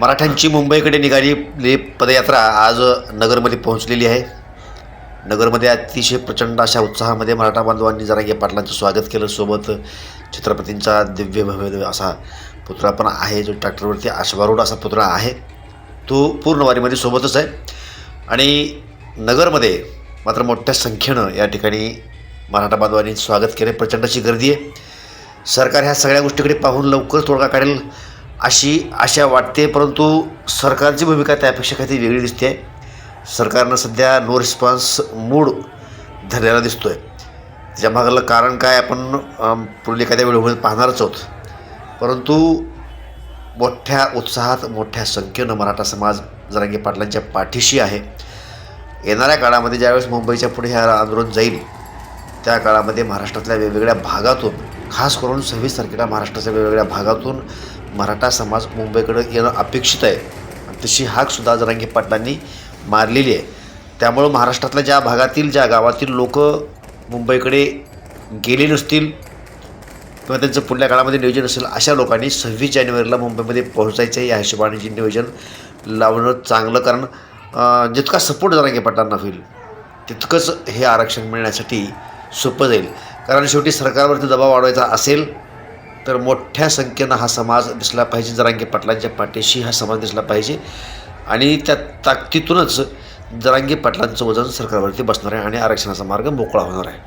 मराठ्यांची मुंबईकडे निघालेली पदयात्रा आज नगरमध्ये पोहोचलेली आहे. नगरमध्ये अतिशय प्रचंड अशा उत्साहामध्ये मराठा बांधवांनी जरांगे पाटलांचं स्वागत केलं. सोबत छत्रपतींचा दिव्य भव्य असा पुतळा पण आहे. जो ट्रॅक्टरवरती अश्वारूढ असा पुतळा आहे. तो पूर्ण वारीमध्ये सोबतच आहे. आणि नगरमध्ये मात्र मोठ्या संख्येनं या ठिकाणी मराठा बांधवांनी स्वागत केले. प्रचंड अशी गर्दी आहे. सरकार ह्या सगळ्या गोष्टीकडे पाहून लवकर तोडगा काढेल. अशी आशा वाटते परंतु सरकारची भूमिका त्यापेक्षा काहीतरी वेगळी दिसते. आहे सरकारनं सध्या नो रिस्पॉन्स मूड धरलेला दिसतो आहे त्याच्या भागाला कारण काय आपण पुढील एखाद्या वेळेमध्ये पाहणारच आहोत. परंतु मोठ्या उत्साहात मोठ्या संख्येनं मराठा समाज जरांगे पाटलांच्या पाठीशी आहे. येणाऱ्या काळामध्ये ज्यावेळेस मुंबईच्या पुढे ह्या आंदोलन जाईल त्या काळामध्ये महाराष्ट्रातल्या वेगवेगळ्या भागातून खास करून सव्वीस तारखेला महाराष्ट्राच्या वेगवेगळ्या भागातून मराठा समाज मुंबईकडं येणं अपेक्षित आहे. आणि तशी हाकसुद्धा जरांगी पाटलांनी मारलेली आहे. त्यामुळं महाराष्ट्रातल्या ज्या भागातील ज्या गावातील लोक मुंबईकडे गेले नसतील किंवा त्यांचं पुढल्या काळामध्ये नियोजन असेल अशा लोकांनी सव्वीस जानेवारीला मुंबईमध्ये पोहोचायचं आहे. या हिशोबाने जे नियोजन लावणं चांगलं कारण जितका सपोर्ट जरांगे पाटलांना होईल तितकंच हे आरक्षण मिळण्यासाठी सोपं जाईल. कारण शेवटी सरकारवरती दबाव वाढवायचा असेल तर मोठ्या संख्येनं हा समाज दिसला पाहिजे. जरांगे पाटलांच्या पाठीशी हा समाज दिसला पाहिजे. आणि त्या ताकदीतूनच जरांगे पाटलांचं वजन सरकारवरती बसणार आहे आणि आरक्षणाचा मार्ग मोकळा होणार आहे.